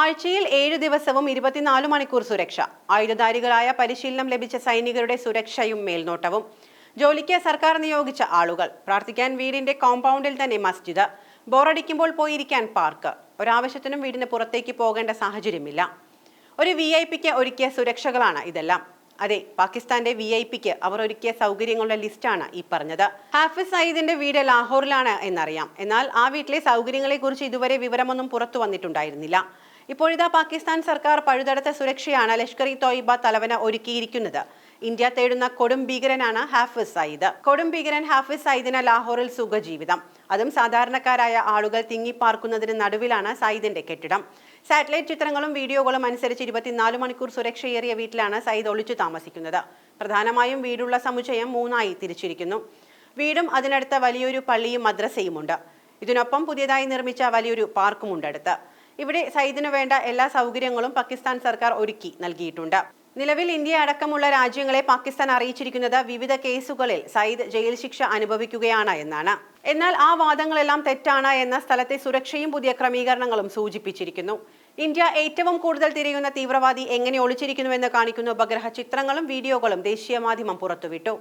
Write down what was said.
ആഴ്ചയിൽ ഏഴ് ദിവസവും ഇരുപത്തിനാല് മണിക്കൂർ സുരക്ഷ. ആയുധധാരികളായ പരിശീലനം ലഭിച്ച സൈനികരുടെ സുരക്ഷയും മേൽനോട്ടവും. ജോലിക്ക് സർക്കാർ നിയോഗിച്ച ആളുകൾ. പ്രാർത്ഥിക്കാൻ വീടിന്റെ കോമ്പൗണ്ടിൽ തന്നെ മസ്ജിദ്. ബോറടിക്കുമ്പോൾ പോയിരിക്കാൻ പാർക്ക്. ഒരാവശ്യത്തിനും വീടിന് പുറത്തേക്ക് പോകേണ്ട സാഹചര്യമില്ല. ഒരു വി ഐ പിക്ക് ഒരുക്കിയ സുരക്ഷകളാണ് ഇതെല്ലാം. അതെ പാകിസ്ഥാന്റെ വി ഐ പിക്ക് അവർ ഒരുക്കിയ സൗകര്യങ്ങളുടെ ലിസ്റ്റാണ് ഈ പറഞ്ഞത്. ഹാഫിസ് സയ്യിദിന്റെ വീട് ലാഹോറിലാണ് എന്നറിയാം. എന്നാൽ ആ വീട്ടിലെ സൗകര്യങ്ങളെക്കുറിച്ച് ഇതുവരെ വിവരമൊന്നും പുറത്തു വന്നിട്ടുണ്ടായിരുന്നില്ല. ഇപ്പോഴിതാ പാകിസ്ഥാൻ സർക്കാർ പഴുതടത്ത സുരക്ഷയാണ് ലഷ്കർ ഇ തോയിബ തലവന ഒരുക്കിയിരിക്കുന്നത്. ഇന്ത്യ തേടുന്ന കൊടും ഭീകരനാണ് ഹാഫിസ് സയ്യിദ്. കൊടും ഭീകരൻ ഹാഫിസ് സയ്യിദിന് ലാഹോറിൽ സുഖജീവിതം. അതും സാധാരണക്കാരായ ആളുകൾ തിങ്ങിപ്പാർക്കുന്നതിന് നടുവിലാണ് സയ്യിദിന്റെ കെട്ടിടം. സാറ്റലൈറ്റ് ചിത്രങ്ങളും വീഡിയോകളും അനുസരിച്ച് ഇരുപത്തിനാല് മണിക്കൂർ സുരക്ഷയേറിയ വീട്ടിലാണ് സയ്യിദ് ഒളിച്ചു താമസിക്കുന്നത്. പ്രധാനമായും വീടുള്ള സമുച്ചയം മൂന്നായി തിരിച്ചിരിക്കുന്നു. വീടും അതിനടുത്ത വലിയൊരു പള്ളിയും മദ്രസയുമുണ്ട്. ഇതിനൊപ്പം പുതിയതായി നിർമ്മിച്ച വലിയൊരു പാർക്കുമുണ്ട് അടുത്ത്. ഇവിടെ സയ്യിദിനു വേണ്ട എല്ലാ സൗകര്യങ്ങളും പാകിസ്ഥാൻ സർക്കാർ ഒരുക്കി നൽകിയിട്ടുണ്ട്. നിലവിൽ ഇന്ത്യ അടക്കമുള്ള രാജ്യങ്ങളെ പാകിസ്ഥാൻ അറിയിച്ചിരിക്കുന്നത് വിവിധ കേസുകളിൽ സയ്യിദ് ജയിൽ ശിക്ഷ അനുഭവിക്കുകയാണ് എന്നാണ്. എന്നാൽ ആ വാദങ്ങളെല്ലാം തെറ്റാണ് എന്ന സ്ഥലത്തെ സുരക്ഷയും പുതിയ ക്രമീകരണങ്ങളും സൂചിപ്പിച്ചിരിക്കുന്നു. ഇന്ത്യ ഏറ്റവും കൂടുതൽ തിരയുന്ന തീവ്രവാദി എങ്ങനെ ഒളിച്ചിരിക്കുന്നുവെന്ന് കാണിക്കുന്ന ഉപഗ്രഹ ചിത്രങ്ങളും വീഡിയോകളും ദേശീയ മാധ്യമം പുറത്തുവിട്ടു.